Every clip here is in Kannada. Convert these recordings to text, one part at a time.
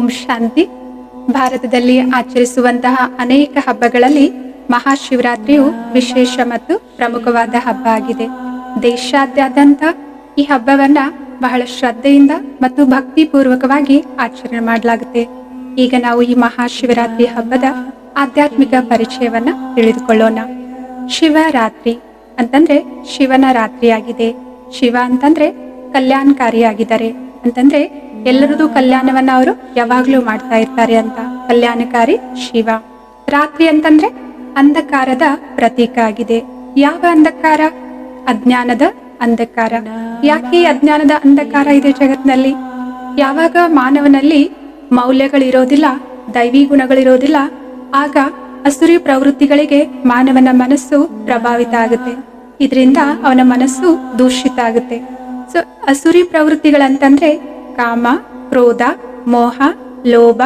ಓಂ ಶಾಂತಿ. ಭಾರತದಲ್ಲಿ ಆಚರಿಸುವಂತಹ ಅನೇಕ ಹಬ್ಬಗಳಲ್ಲಿ ಮಹಾಶಿವರಾತ್ರಿಯು ವಿಶೇಷ ಮತ್ತು ಪ್ರಮುಖವಾದ ಹಬ್ಬ ಆಗಿದೆ. ದೇಶಾದ್ಯಂತ ಈ ಹಬ್ಬವನ್ನ ಬಹಳ ಶ್ರದ್ಧೆಯಿಂದ ಮತ್ತು ಭಕ್ತಿಪೂರ್ವಕವಾಗಿ ಆಚರಣೆ ಮಾಡಲಾಗುತ್ತೆ. ಈಗ ನಾವು ಈ ಮಹಾಶಿವರಾತ್ರಿ ಹಬ್ಬದ ಆಧ್ಯಾತ್ಮಿಕ ಪರಿಚಯವನ್ನ ತಿಳಿದುಕೊಳ್ಳೋಣ. ಶಿವರಾತ್ರಿ ಅಂತಂದ್ರೆ ಶಿವನ ರಾತ್ರಿಯಾಗಿದೆ. ಶಿವ ಅಂತಂದ್ರೆ ಕಲ್ಯಾಣಕಾರಿಯಾಗಿದ್ದಾರೆ. ಅಂತಂದ್ರೆ ಎಲ್ಲರದು ಕಲ್ಯಾಣವನ್ನ ಅವರು ಯಾವಾಗ್ಲೂ ಮಾಡ್ತಾ ಇರ್ತಾರೆ ಅಂತ. ಕಲ್ಯಾಣಕಾರಿ ಶಿವ. ರಾತ್ರಿ ಅಂತಂದ್ರೆ ಅಂಧಕಾರದ ಪ್ರತೀಕ ಆಗಿದೆ. ಯಾವ ಅಂಧಕಾರ? ಅಜ್ಞಾನದ ಅಂಧಕಾರ. ಯಾಕೆ ಅಜ್ಞಾನದ ಅಂಧಕಾರ ಇದೆ ಜಗತ್ನಲ್ಲಿ ಯಾವಾಗ ಮಾನವನಲ್ಲಿ ಮೌಲ್ಯಗಳಿರೋದಿಲ್ಲ, ದೈವಿ ಗುಣಗಳಿರೋದಿಲ್ಲ, ಆಗ ಅಸುರಿ ಪ್ರವೃತ್ತಿಗಳಿಗೆ ಮಾನವನ ಮನಸ್ಸು ಪ್ರಭಾವಿತ ಆಗುತ್ತೆ. ಇದರಿಂದ ಅವನ ಮನಸ್ಸು ದೂಷಿತ ಆಗುತ್ತೆ. ಸೊ ಅಸುರಿ ಪ್ರವೃತ್ತಿಗಳಂತಂದ್ರೆ ಕಾಮ, ಕ್ರೋಧ, ಮೋಹ, ಲೋಭ,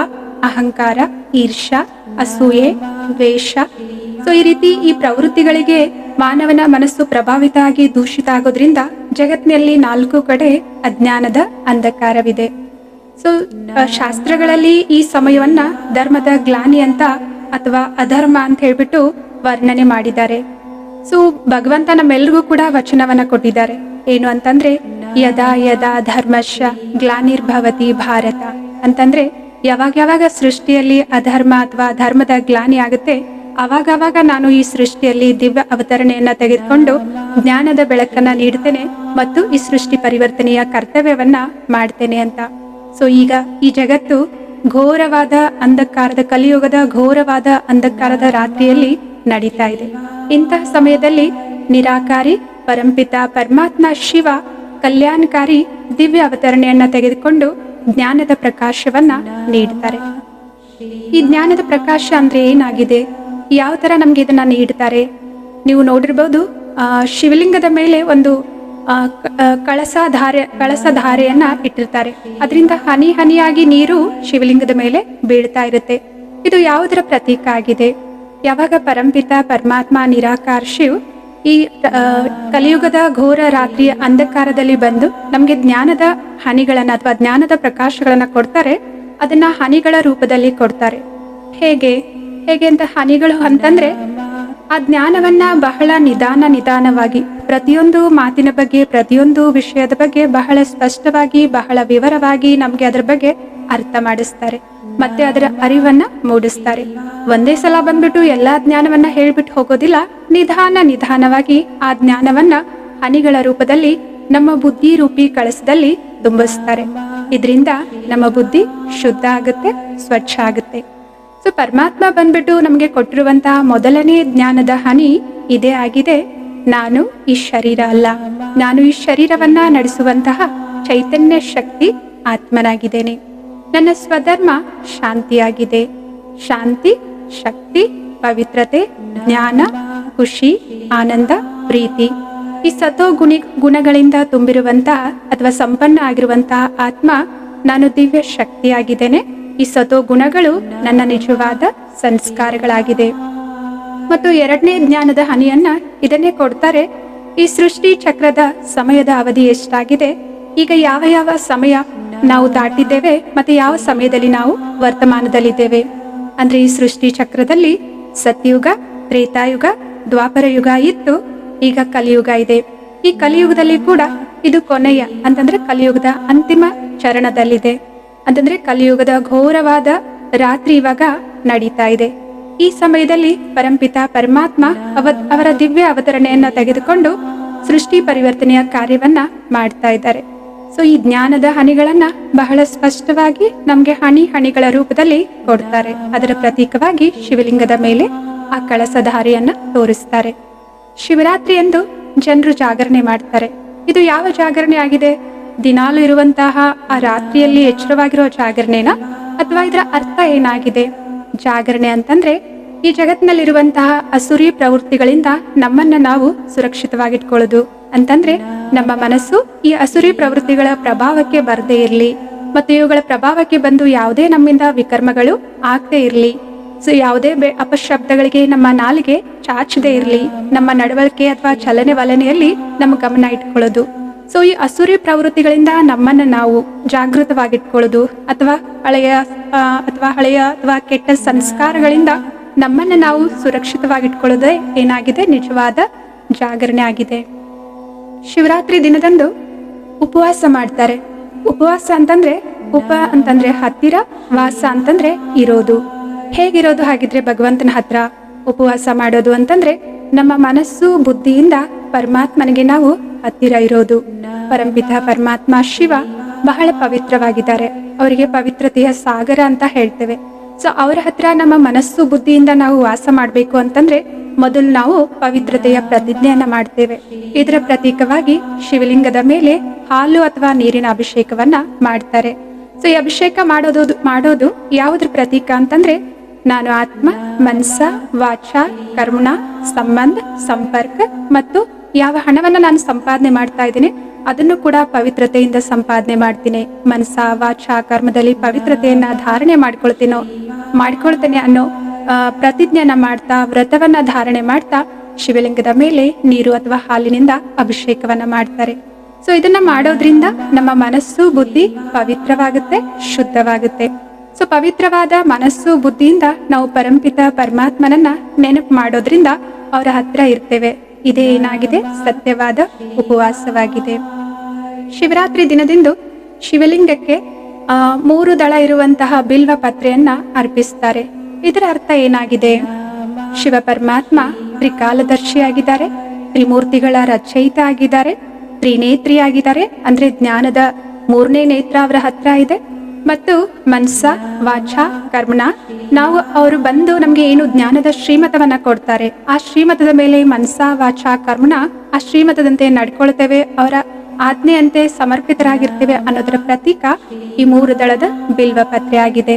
ಅಹಂಕಾರ ಈರ್ಷ ಅಸೂಯೆ, ದ್ವೇಷ. ಸೊ ಈ ರೀತಿ ಈ ಪ್ರವೃತ್ತಿಗಳಿಗೆ ಮಾನವನ ಮನಸ್ಸು ಪ್ರಭಾವಿತ ಆಗಿ ದೂಷಿತ ಆಗೋದ್ರಿಂದ ಜಗತ್ತಿನಲ್ಲಿ ನಾಲ್ಕು ಕಡೆ ಅಜ್ಞಾನದ ಅಂಧಕಾರವಿದೆ. ಸೊ ಶಾಸ್ತ್ರಗಳಲ್ಲಿ ಈ ಸಮಯವನ್ನ ಧರ್ಮದ ಗ್ಲಾನಿ ಅಂತ ಅಥವಾ ಅಧರ್ಮ ಅಂತ ಹೇಳ್ಬಿಟ್ಟು ವರ್ಣನೆ ಮಾಡಿದ್ದಾರೆ. ಸೊ ಭಗವಂತ ನಮ್ಮೆಲ್ರಿಗೂ ಕೂಡ ವಚನವನ್ನ ಕೊಟ್ಟಿದ್ದಾರೆ. ಏನು ಅಂತಂದ್ರೆ ಯದಾ ಯದಾ ಧರ್ಮಶ ಗ್ಲಾನಿರ್ಭವತಿ ಭಾರತ. ಅಂತಂದ್ರೆ ಯಾವಾಗ ಯಾವಾಗ ಸೃಷ್ಟಿಯಲ್ಲಿ ಅಧರ್ಮ ಅಥವಾ ಧರ್ಮದ ಗ್ಲಾನಿ ಆಗುತ್ತೆ ಅವಾಗ ಅವಾಗ ನಾನು ಈ ಸೃಷ್ಟಿಯಲ್ಲಿ ದಿವ್ಯ ಅವತರಣೆಯನ್ನ ತೆಗೆದುಕೊಂಡು ಜ್ಞಾನದ ಬೆಳಕನ್ನ ನೀಡ್ತೇನೆ ಮತ್ತು ಈ ಸೃಷ್ಟಿ ಪರಿವರ್ತನೆಯ ಕರ್ತವ್ಯವನ್ನ ಮಾಡ್ತೇನೆ ಅಂತ. ಸೊ ಈಗ ಈ ಜಗತ್ತು ಘೋರವಾದ ಅಂಧಕಾರದ, ಕಲಿಯುಗದ ಘೋರವಾದ ಅಂಧಕಾರದ ರಾತ್ರಿಯಲ್ಲಿ ನಡೀತಾ ಇದೆ. ಇಂತಹ ಸಮಯದಲ್ಲಿ ನಿರಾಕಾರಿ, ಪರಂಪಿತ ಪರಮಾತ್ಮ ಶಿವ ಕಲ್ಯಾಣಕಾರಿ ದಿವ್ಯ ಅವತರಣೆಯನ್ನ ತೆಗೆದುಕೊಂಡು ಜ್ಞಾನದ ಪ್ರಕಾಶವನ್ನ ನೀಡ್ತಾರೆ. ಈ ಜ್ಞಾನದ ಪ್ರಕಾಶ ಅಂದ್ರೆ ಏನಾಗಿದೆ? ಯಾವ ತರ ನಮ್ಗೆ ಇದನ್ನ ನೀಡ್ತಾರೆ? ನೀವು ನೋಡಿರ್ಬೋದು ಶಿವಲಿಂಗದ ಮೇಲೆ ಒಂದು ಕಳಸ ಧಾರೆ ಕಳಸ ಧಾರೆಯನ್ನ ಇಟ್ಟಿರ್ತಾರೆ. ಅದರಿಂದ ಹನಿ ಹನಿಯಾಗಿ ನೀರು ಶಿವಲಿಂಗದ ಮೇಲೆ ಬೀಳ್ತಾ ಇರುತ್ತೆ. ಇದು ಯಾವುದರ ಪ್ರತೀಕ ಆಗಿದೆ? ಯಾವಾಗ ಪರಂಪಿತ, ಪರಮಾತ್ಮ, ನಿರಾಕಾರ ಶಿವ್ ಈ ಕಲಿಯುಗದ ಘೋರ ರಾತ್ರಿಯ ಅಂಧಕಾರದಲ್ಲಿ ಬಂದು ನಮಗೆ ಜ್ಞಾನದ ಹನಿಗಳನ್ನ ಅಥವಾ ಜ್ಞಾನದ ಪ್ರಕಾಶಗಳನ್ನ ಕೊಡ್ತಾರೆ. ಅದನ್ನ ಹನಿಗಳ ರೂಪದಲ್ಲಿ ಕೊಡ್ತಾರೆ. ಹೇಗೆ? ಹೇಗೆ ಅಂತ ಹನಿಗಳು ಅಂತಂದ್ರೆ ಆ ಜ್ಞಾನವನ್ನ ಬಹಳ ನಿಧಾನ ನಿಧಾನವಾಗಿ ಪ್ರತಿಯೊಂದು ಮಾತಿನ ಬಗ್ಗೆ, ಪ್ರತಿಯೊಂದು ವಿಷಯದ ಬಗ್ಗೆ ಬಹಳ ಸ್ಪಷ್ಟವಾಗಿ, ಬಹಳ ವಿವರವಾಗಿ ನಮಗೆ ಅದರ ಬಗ್ಗೆ ಅರ್ಥ ಮಾಡಿಸ್ತಾರೆ ಮತ್ತೆ ಅದರ ಅರಿವನ್ನ ಮೂಡಿಸ್ತಾರೆ. ಒಂದೇ ಸಲ ಬಂದ್ಬಿಟ್ಟು ಎಲ್ಲಾ ಜ್ಞಾನವನ್ನ ಹೇಳ್ಬಿಟ್ಟು ಹೋಗೋದಿಲ್ಲ, ನಿಧಾನ ನಿಧಾನವಾಗಿ ಆ ಜ್ಞಾನವನ್ನ ಹನಿಗಳ ರೂಪದಲ್ಲಿ, ನಮ್ಮ ಬುದ್ಧಿ ರೂಪಿ ಕಳಸದಲ್ಲಿ ತುಂಬಿಸ್ತಾರೆ. ಇದರಿಂದ ನಮ್ಮ ಬುದ್ಧಿ ಶುದ್ಧ ಆಗುತ್ತೆ, ಸ್ವಚ್ಛ ಆಗುತ್ತೆ. ಸೊ, ಪರಮಾತ್ಮ ಬಂದ್ಬಿಟ್ಟು ನಮಗೆ ಕೊಟ್ಟಿರುವಂತಹ ಮೊದಲನೇ ಜ್ಞಾನದ ಹನಿ ಇದೇ ಆಗಿದೆ. ನಾನು ಈ ಶರೀರ ಅಲ್ಲ. ನಾನು ಈ ಶರೀರವನ್ನ ನಡೆಸುವಂತಹ ಚೈತನ್ಯ ಶಕ್ತಿ ಆತ್ಮನಾಗಿದ್ದೇನೆ. ನನ್ನ ಸ್ವಧರ್ಮ ಶಾಂತಿಯಾಗಿದೆ. ಶಾಂತಿ, ಶಕ್ತಿ, ಪವಿತ್ರತೆ, ಜ್ಞಾನ, ಖುಷಿ, ಆನಂದ, ಪ್ರೀತಿ. ಈ ಸತೋ ಗುಣಿ, ಗುಣಗಳಿಂದ ತುಂಬಿರುವಂತಹ ಅಥವಾ ಸಂಪನ್ನ ಆಗಿರುವಂತಹ ಆತ್ಮ ನಾನು ದಿವ್ಯ ಶಕ್ತಿಯಾಗಿದ್ದೇನೆ. ಈ ಸತೋ ಗುಣಗಳು ನನ್ನ ನಿಜವಾದ ಸಂಸ್ಕಾರಗಳಾಗಿದೆ. ಮತ್ತು ಎರಡನೇ ಜ್ಞಾನದ ಹನಿಯನ್ನ ಇದನ್ನೇ ಕೊಡ್ತಾರೆ. ಈ ಸೃಷ್ಟಿ ಚಕ್ರದ ಸಮಯದ ಅವಧಿ ಎಷ್ಟಾಗಿದೆ? ಈಗ ಯಾವ ಯಾವ ಸಮಯ ನಾವು ದಾಟಿದ್ದೇವೆ ಮತ್ತೆ ಯಾವ ಸಮಯದಲ್ಲಿ ನಾವು ವರ್ತಮಾನದಲ್ಲಿದ್ದೇವೆ? ಅಂದ್ರೆ ಈ ಸೃಷ್ಟಿ ಚಕ್ರದಲ್ಲಿ ಸತ್ಯುಗ, ತ್ರೇತಾಯುಗ, ದ್ವಾಪರ ಯುಗ ಇತ್ತು, ಈಗ ಕಲಿಯುಗ ಇದೆ. ಈ ಕಲಿಯುಗದಲ್ಲಿ ಕೂಡ ಇದು ಕೊನೆಯ, ಅಂತಂದ್ರೆ ಕಲಿಯುಗದ ಅಂತಿಮ ಚರಣದಲ್ಲಿದೆ. ಅಂತಂದ್ರೆ ಕಲಿಯುಗದ ಘೋರವಾದ ರಾತ್ರಿ ಇವಾಗ ನಡೀತಾ ಇದೆ. ಈ ಸಮಯದಲ್ಲಿ ಪರಂಪಿತ, ಪರಮಾತ್ಮ ಅವ ಅವರ ದಿವ್ಯ ಅವತರಣೆಯನ್ನ ತೆಗೆದುಕೊಂಡು ಸೃಷ್ಟಿ ಪರಿವರ್ತನೆಯ ಕಾರ್ಯವನ್ನ ಮಾಡ್ತಾ ಇದ್ದಾರೆ. ಸೊ ಈ ಜ್ಞಾನದ ಹನಿಗಳನ್ನ ಬಹಳ ಸ್ಪಷ್ಟವಾಗಿ ನಮ್ಗೆ ಹನಿ ಹಣಿಗಳ ರೂಪದಲ್ಲಿ ಕೊಡ್ತಾರೆ. ಅದರ ಪ್ರತೀಕವಾಗಿ ಶಿವಲಿಂಗದ ಮೇಲೆ ಆ ಕಳಸಧಾರಿಯನ್ನ ತೋರಿಸ್ತಾರೆ. ಶಿವರಾತ್ರಿ ಎಂದು ಜನರು ಜಾಗರಣೆ ಮಾಡ್ತಾರೆ. ಇದು ಯಾವ ಜಾಗರಣೆ ಆಗಿದೆ? ದಿನಾಲು ಇರುವಂತಹ ಆ ರಾತ್ರಿಯಲ್ಲಿ ಎಚ್ಚರವಾಗಿರೋ ಜಾಗರಣೆನ? ಅಥವಾ ಇದರ ಅರ್ಥ ಏನಾಗಿದೆ? ಜಾಗರಣೆ ಅಂತಂದ್ರೆ ಈ ಜಗತ್ನಲ್ಲಿರುವಂತಹ ಅಸುರಿ ಪ್ರವೃತ್ತಿಗಳಿಂದ ನಮ್ಮನ್ನ ನಾವು ಸುರಕ್ಷಿತವಾಗಿಟ್ಕೊಳ್ಳೋದು. ಅಂತಂದ್ರೆ ನಮ್ಮ ಮನಸ್ಸು ಈ ಅಸುರಿ ಪ್ರವೃತ್ತಿಗಳ ಪ್ರಭಾವಕ್ಕೆ ಬರದೇ ಇರಲಿ, ಮತ್ತು ಇವುಗಳ ಪ್ರಭಾವಕ್ಕೆ ಬಂದು ಯಾವುದೇ ನಮ್ಮಿಂದ ವಿಕರ್ಮಗಳು ಆಗದೆ ಇರಲಿ. ಸೊ, ಯಾವುದೇ ಬೆ, ಅಪಶಬ್ದಗಳಿಗೆ ನಮ್ಮ ನಾಲಿಗೆ ಚಾಚದೆ ಇರಲಿ. ನಮ್ಮ ನಡವಳಿಕೆ ಅಥವಾ ಚಲನೆ ವಲನೆಯಲ್ಲಿ ನಮ್ಮ ಗಮನ ಇಟ್ಕೊಳ್ಳೋದು. ಸೊ, ಈ ಅಸುರಿ ಪ್ರವೃತ್ತಿಗಳಿಂದ ನಮ್ಮನ್ನ ನಾವು ಜಾಗೃತವಾಗಿಟ್ಕೊಳ್ಳೋದು ಅಥವಾ ಹಳೆಯ ಅಥವಾ ಹಳೆಯ ಅಥವಾ ಕೆಟ್ಟ ಸಂಸ್ಕಾರಗಳಿಂದ ನಮ್ಮನ್ನ ನಾವು ಸುರಕ್ಷಿತವಾಗಿಟ್ಕೊಳ್ಳೋದೇ ಏನಾಗಿದೆ? ನಿಜವಾದ ಜಾಗರಣೆ ಆಗಿದೆ. ಶಿವರಾತ್ರಿ ದಿನದಂದು ಉಪವಾಸ ಮಾಡ್ತಾರೆ. ಉಪವಾಸ ಅಂತಂದ್ರೆ ಉಪ ಅಂತಂದ್ರೆ ಹತ್ತಿರ, ವಾಸ ಅಂತಂದ್ರೆ ಇರೋದು. ಹೇಗಿರೋದು ಹಾಗಿದ್ರೆ ಭಗವಂತನ ಹತ್ರ ಉಪವಾಸ ಮಾಡೋದು ಅಂತಂದ್ರೆ ನಮ್ಮ ಮನಸ್ಸು ಬುದ್ಧಿಯಿಂದ ಪರಮಾತ್ಮನಿಗೆ ನಾವು ಹತ್ತಿರ ಇರೋದು. ಪರಂಪಿತ ಪರಮಾತ್ಮ ಶಿವ ಬಹಳ ಪವಿತ್ರವಾಗಿದ್ದಾರೆ. ಅವರಿಗೆ ಪವಿತ್ರತೆಯ ಸಾಗರ ಅಂತ ಹೇಳ್ತೇವೆ. ಸೊ ಅವರ ಹತ್ರ ನಮ್ಮ ಮನಸ್ಸು ಬುದ್ಧಿಯಿಂದ ನಾವು ವಾಸ ಮಾಡಬೇಕು ಅಂತಂದ್ರೆ ಮೊದಲು ನಾವು ಪವಿತ್ರತೆಯ ಪ್ರತಿಜ್ಞೆಯನ್ನ ಮಾಡ್ತೇವೆ. ಇದರ ಪ್ರತೀಕವಾಗಿ ಶಿವಲಿಂಗದ ಮೇಲೆ ಹಾಲು ಅಥವಾ ನೀರಿನ ಅಭಿಷೇಕವನ್ನ ಮಾಡ್ತಾರೆ. ಸೊ ಈ ಅಭಿಷೇಕ ಮಾಡೋದು ಮಾಡೋದು ಯಾವುದ್ರ ಪ್ರತೀಕ ಅಂತಂದ್ರೆ ನಾನು ಆತ್ಮ ಮನ್ಸ ವಾಚ ಕರ್ಮಣ ಸಂಬಂಧ, ಸಂಪರ್ಕ ಮತ್ತು ಯಾವ ಹಣವನ್ನ ನಾನು ಸಂಪಾದನೆ ಮಾಡ್ತಾ ಇದ್ದೀನಿ, ಅದನ್ನು ಕೂಡ ಪವಿತ್ರತೆಯಿಂದ ಸಂಪಾದನೆ ಮಾಡ್ತೀನಿ. ಮನಸ ವಾಚ, ಕರ್ಮದಲ್ಲಿ ಪವಿತ್ರತೆಯನ್ನ ಧಾರಣೆ ಮಾಡ್ಕೊಳ್ತೀನೋ, ಮಾಡ್ಕೊಳ್ತೇನೆ ಅನ್ನೋ ಆ, ಪ್ರತಿಜ್ಞೆಯನ್ನ ಮಾಡ್ತಾ ವ್ರತವನ್ನ ಧಾರಣೆ ಮಾಡ್ತಾ ಶಿವಲಿಂಗದ ಮೇಲೆ ನೀರು ಅಥವಾ ಹಾಲಿನಿಂದ ಅಭಿಷೇಕವನ್ನ ಮಾಡ್ತಾರೆ. ಸೊ ಇದನ್ನ ಮಾಡೋದ್ರಿಂದ ನಮ್ಮ ಮನಸ್ಸು ಬುದ್ಧಿ ಪವಿತ್ರವಾಗುತ್ತೆ ಶುದ್ಧವಾಗುತ್ತೆ. ಸೊ ಪವಿತ್ರವಾದ ಮನಸ್ಸು ಬುದ್ಧಿಯಿಂದ ನಾವು ಪರಂಪಿತ ಪರಮಾತ್ಮನನ್ನ ನೆನಪು ಮಾಡೋದ್ರಿಂದ ಅವರ ಹತ್ರ ಇರ್ತೇವೆ. ಇದೇ ಏನಾಗಿದೆ? ಸತ್ಯವಾದ ಉಪವಾಸವಾಗಿದೆ. ಶಿವರಾತ್ರಿ ದಿನದಿಂದ ಶಿವಲಿಂಗಕ್ಕೆ ಮೂರು ದಳ ಇರುವಂತಹ ಬಿಲ್ವ ಪತ್ರೆಯನ್ನ ಅರ್ಪಿಸ್ತಾರೆ. ಇದರ ಅರ್ಥ ಏನಾಗಿದೆ? ಶಿವ ಪರಮಾತ್ಮ ತ್ರಿಕಾಲದರ್ಶಿಯಾಗಿದ್ದಾರೆ, ತ್ರಿಮೂರ್ತಿಗಳ ರಚಯಿತ ಆಗಿದ್ದಾರೆ ತ್ರಿನೇತ್ರಿ ಆಗಿದ್ದಾರೆ ಅಂದ್ರೆ ಜ್ಞಾನದ ಮೂರನೇ ನೇತ್ರ ಅವರ ಹತ್ರ ಇದೆ. ಮತ್ತು ಮನ್ಸ ವಾಚ, ಕರ್ಮಣ, ನಾವು ಅವರು ಬಂದು ನಮ್ಗೆ ಏನು ಜ್ಞಾನದ ಶ್ರೀಮತವನ್ನ ಕೊಡ್ತಾರೆ. ಆ ಶ್ರೀಮತದ ಮೇಲೆ ಮನ್ಸ ವಾಚ, ಕರ್ಮಣ ಆ ಶ್ರೀಮತದಂತೆ ನಡ್ಕೊಳ್ತೇವೆ, ಅವರ ಆಜ್ಞೆಯಂತೆ ಸಮರ್ಪಿತರಾಗಿರ್ತೇವೆ ಅನ್ನೋದರ ಪ್ರತೀಕ ಈ ಮೂರು ದಳದ ಬಿಲ್ವ ಪತ್ರೆ ಆಗಿದೆ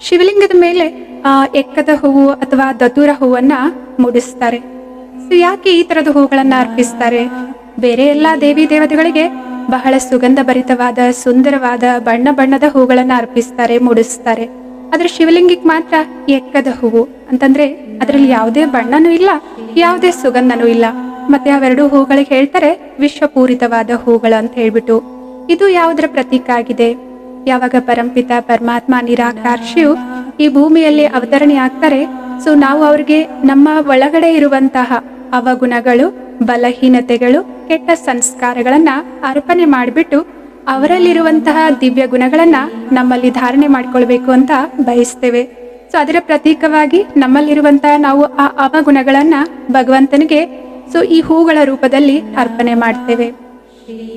ಶಿವಲಿಂಗದ ಮೇಲೆ, ಆ, ಎಕ್ಕದ ಹೂವು ಅಥವಾ ದತೂರ ಹೂವನ್ನ ಮೂಡಿಸ್ತಾರೆ. ಸೊ, ಯಾಕೆ ಈ ತರದ ಹೂಗಳನ್ನ ಅರ್ಪಿಸ್ತಾರೆ? ಬೇರೆ ಎಲ್ಲಾ ದೇವಿ ದೇವತೆಗಳಿಗೆ ಬಹಳ ಸುಗಂಧ ಭರಿತವಾದ ಸುಂದರವಾದ, ಬಣ್ಣ ಬಣ್ಣದ ಹೂಗಳನ್ನ ಅರ್ಪಿಸ್ತಾರೆ, ಮೂಡಿಸ್ತಾರೆ. ಆದ್ರೆ ಶಿವಲಿಂಗಕ್ಕೆ ಮಾತ್ರ ಎಕ್ಕದ ಹೂವು ಅಂತಂದ್ರೆ ಅದರಲ್ಲಿ ಯಾವುದೇ ಬಣ್ಣನೂ ಇಲ್ಲ, ಯಾವುದೇ ಸುಗಂಧನೂ ಇಲ್ಲ. ಮತ್ತೆ ಅವೆರಡು ಹೂಗಳಿಗೆ ಹೇಳ್ತಾರೆ ವಿಶ್ವಪೂರಿತವಾದ ಹೂಗಳು ಅಂತ ಹೇಳ್ಬಿಟ್ಟು. ಇದು ಯಾವುದರ ಪ್ರತೀಕ ಆಗಿದೆ? ಯಾವಾಗ ಪರಂಪಿತ ಪರಮಾತ್ಮ ನಿರಾಕಾರ್ಷಿಯು ಈ ಭೂಮಿಯಲ್ಲಿ ಅವತರಣೆ ಆಗ್ತಾರೆ ಸೊ ನಾವು ಅವ್ರಿಗೆ ನಮ್ಮ ಒಳಗಡೆ ಇರುವಂತಹ ಅವಗುಣಗಳು, ಬಲಹೀನತೆಗಳು, ಕೆಟ್ಟ ಸಂಸ್ಕಾರಗಳನ್ನ ಅರ್ಪಣೆ ಮಾಡಿಬಿಟ್ಟು ಅವರಲ್ಲಿರುವಂತಹ ದಿವ್ಯ ಗುಣಗಳನ್ನ ನಮ್ಮಲ್ಲಿ ಧಾರಣೆ ಮಾಡ್ಕೊಳ್ಬೇಕು ಅಂತ ಬಯಸ್ತೇವೆ. ಸೊ ಅದರ ಪ್ರತೀಕವಾಗಿ ನಮ್ಮಲ್ಲಿರುವಂತಹ ನಾವು ಆ ಅವಗುಣಗಳನ್ನ ಭಗವಂತನಿಗೆ ಸೊ ಈ ಹೂಗಳ ರೂಪದಲ್ಲಿ ಅರ್ಪಣೆ ಮಾಡ್ತೇವೆ.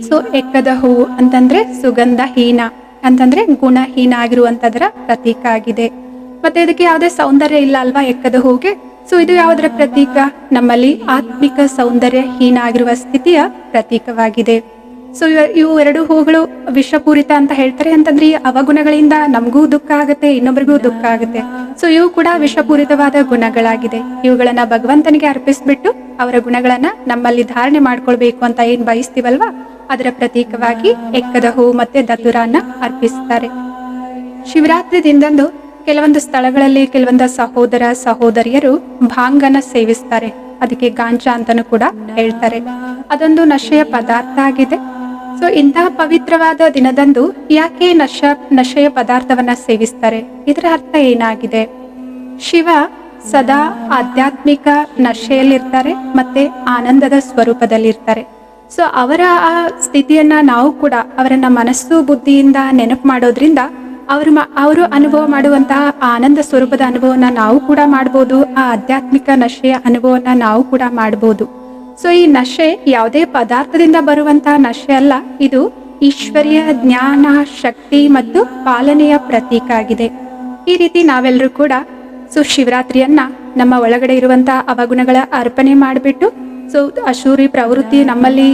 ಸೊ ಎಕ್ಕದ ಹೂವು ಅಂತಂದ್ರೆ ಸುಗಂಧಹೀನ. ಅಂತಂದ್ರೆ ಗುಣಹೀನ ಆಗಿರುವಂತದರ ಪ್ರತೀಕ ಆಗಿದೆ. ಮತ್ತೆ ಇದಕ್ಕೆ ಯಾವುದೇ ಸೌಂದರ್ಯ ಇಲ್ಲ ಅಲ್ವಾ ಎಕ್ಕದ ಹೂಗೆ? ಸೊ ಇದು ಯಾವುದರ ಪ್ರತೀಕ? ನಮ್ಮಲ್ಲಿ ಆತ್ಮಿಕ ಸೌಂದರ್ಯ ಹೀನ ಆಗಿರುವ ಸ್ಥಿತಿಯ ಪ್ರತೀಕವಾಗಿದೆ. ಸೊ ಇವು ಎರಡು ಹೂಗಳು ವಿಷಪೂರಿತ ಅಂತ ಹೇಳ್ತಾರೆ. ಅಂತಂದ್ರೆ ಈ ಅವಗುಣಗಳಿಂದ ನಮಗೂ ದುಃಖ ಆಗುತ್ತೆ ಇನ್ನೊಬ್ಬರಿಗೂ ದುಃಖ ಆಗುತ್ತೆ. ಸೊ ಇವು ಕೂಡ ವಿಷಪೂರಿತವಾದ ಗುಣಗಳಾಗಿದೆ. ಇವುಗಳನ್ನ ಭಗವಂತನಿಗೆ ಅರ್ಪಿಸ್ಬಿಟ್ಟು ಅವರ ಗುಣಗಳನ್ನ ನಮ್ಮಲ್ಲಿ ಧಾರಣೆ ಮಾಡ್ಕೊಳ್ಬೇಕು ಅಂತ ಏನ್ ಬಯಸ್ತೀವಲ್ವಾ? ಅದರ ಪ್ರತೀಕವಾಗಿ ಎಕ್ಕದ ಹೂ ಮತ್ತೆ ದತುರಾನ ಅರ್ಪಿಸ್ತಾರೆ ಶಿವರಾತ್ರಿ ದಿನದಂದು ಕೆಲವೊಂದು ಸ್ಥಳಗಳಲ್ಲಿ ಕೆಲವೊಂದು ಸಹೋದರ ಸಹೋದರಿಯರು ಭಾಂಗನ ಸೇವಿಸ್ತಾರೆ ಅದಕ್ಕೆ ಗಾಂಜಾ ಅಂತಾನು ಕೂಡ ಹೇಳ್ತಾರೆ. ಅದೊಂದು ನಶೆಯ ಪದಾರ್ಥ ಆಗಿದೆ. ಸೊ ಇಂತಹ ಪವಿತ್ರವಾದ ದಿನದಂದು ಯಾಕೆ ನಶ, ನಶೆಯ ಪದಾರ್ಥವನ್ನ ಸೇವಿಸ್ತಾರೆ ಇದರ ಅರ್ಥ ಏನಾಗಿದೆ? ಶಿವ ಸದಾ ಆಧ್ಯಾತ್ಮಿಕ ನಶೆಯಲ್ಲಿರ್ತಾರೆ ಮತ್ತೆ ಆನಂದದ ಸ್ವರೂಪದಲ್ಲಿರ್ತಾರೆ. ಸೊ ಅವರ ಆ ಸ್ಥಿತಿಯನ್ನ ನಾವು ಕೂಡ ಅವರನ್ನ ಮನಸ್ಸು, ಬುದ್ಧಿಯಿಂದ ನೆನಪು ಮಾಡೋದ್ರಿಂದ ಅವರು ಅವರು ಅನುಭವ ಮಾಡುವಂತಹ ಆನಂದ ಸ್ವರೂಪದ ಅನುಭವನ ನಾವು ಕೂಡ ಮಾಡ್ಬೋದು, ಆ ಆಧ್ಯಾತ್ಮಿಕ ನಶೆಯ ಅನುಭವನ ನಾವು ಕೂಡ ಮಾಡ್ಬೋದು. ಸೊ ಈ ನಶೆ ಯಾವುದೇ ಪದಾರ್ಥದಿಂದ ಬರುವಂತಹ ನಶೆ ಅಲ್ಲ, ಇದು ಈಶ್ವರಿಯ ಜ್ಞಾನ, ಶಕ್ತಿ ಮತ್ತು ಪಾಲನೆಯ ಪ್ರತೀಕ ಆಗಿದೆ. ಈ ರೀತಿ ನಾವೆಲ್ಲರೂ ಕೂಡ ಸೊ ಶಿವರಾತ್ರಿಯನ್ನ ನಮ್ಮ ಒಳಗಡೆ ಇರುವಂತಹ ಅವಗುಣಗಳ ಅರ್ಪಣೆ ಮಾಡಿಬಿಟ್ಟು ಸೊ ಅಶೂರಿ ಪ್ರವೃತ್ತಿ ನಮ್ಮಲ್ಲಿ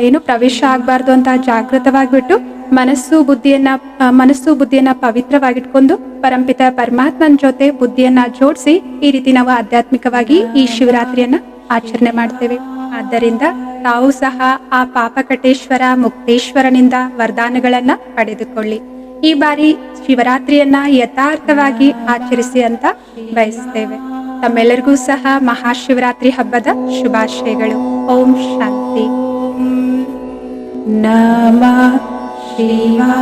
ಏನು ಪ್ರವೇಶ ಆಗಬಾರ್ದು ಅಂತ ಜಾಗೃತವಾಗಿಬಿಟ್ಟು ಮನಸ್ಸು ಬುದ್ಧಿಯನ್ನ ಮನಸ್ಸು ಬುದ್ಧಿಯನ್ನ ಪವಿತ್ರವಾಗಿಟ್ಕೊಂಡು ಪರಂಪಿತ ಪರಮಾತ್ಮನ ಜೊತೆ ಬುದ್ಧಿಯನ್ನ ಜೋಡಿಸಿ ಈ ರೀತಿ ನಾವು ಆಧ್ಯಾತ್ಮಿಕವಾಗಿ ಈ ಶಿವರಾತ್ರಿಯನ್ನ ಆಚರಣೆ ಮಾಡ್ತೇವೆ. ಆದ್ದರಿಂದ ತಾವು ಸಹ ಆ ಪಾಪಕಟೇಶ್ವರ, ಮುಕ್ತೇಶ್ವರನಿಂದ ವರದಾನಗಳನ್ನ ಪಡೆದುಕೊಳ್ಳಿ. ಈ ಬಾರಿ ಶಿವರಾತ್ರಿಯನ್ನ ಯಥಾರ್ಥವಾಗಿ ಆಚರಿಸಿ ಅಂತ ಬಯಸ್ತೇವೆ. ತಮ್ಮೆಲ್ಲರಿಗೂ ಸಹ ಮಹಾಶಿವರಾತ್ರಿ ಹಬ್ಬದ ಶುಭಾಶಯಗಳು. ಓಂ ಶಾಂತಿ. ನಮ ಶಿವಾ